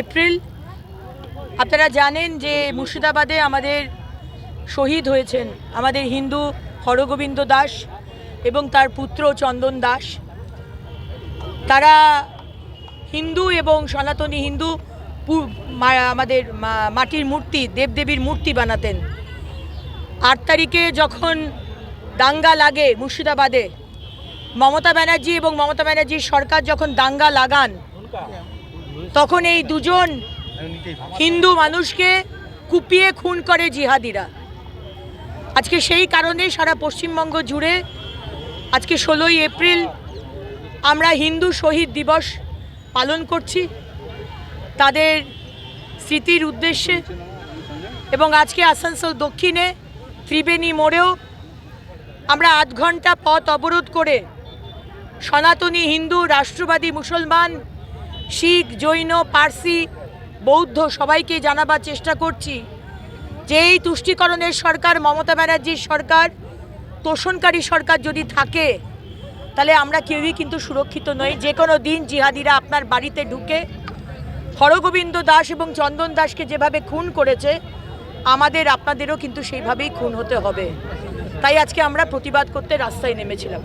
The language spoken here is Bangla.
এপ্রিল। আপনারা জানেন যে মুর্শিদাবাদে আমাদের শহীদ হয়েছেন আমাদের হিন্দু হরগোবিন্দ দাস এবং তার পুত্র চন্দন দাস। তারা হিন্দু এবং সনাতনী হিন্দু আমাদের মাটির মূর্তি, দেবদেবীর মূর্তি বানাতেন। আট তারিখে যখন দাঙ্গা লাগে মুর্শিদাবাদে, মমতা ব্যানার্জি এবং মমতা ব্যানার্জির সরকার যখন দাঙ্গা লাগান তখন এই দুজন হিন্দু মানুষকে কুপিয়ে খুন করে জিহাদিরা। আজকে সেই কারণে সারা পশ্চিমবঙ্গ জুড়ে আজকে ষোলোই এপ্রিল আমরা হিন্দু শহীদ দিবস পালন করছি। তাদের স্মৃতির উদ্দেশ্যে এবং আজকে আসানসোল দক্ষিণে ত্রিবেণী মোড়েও আমরা আধ ঘণ্টা পথ অবরোধ করে সনাতনী হিন্দু রাষ্ট্রবাদী মুসলমান শিখ, জৈন, পার্সি, বৌদ্ধ সবাইকে জানাবার চেষ্টা করছি। যে এই তুষ্টিকরণের সরকার, মমতা ব্যানার্জির সরকার, তোষণকারী সরকার যদি থাকে, তাহলে আমরা কেউই কিন্তু সুরক্ষিত নই। যে কোনো দিন জিহাদিরা আপনার বাড়িতে ঢুকে হরগোবিন্দ দাস এবং চন্দন দাসকে যেভাবে খুন করেছে, আমাদের আপনাদেরও কিন্তু সেইভাবেই খুন হতে হবে। তাই আজকে আমরা প্রতিবাদ করতে রাস্তায় নেমেছিলাম।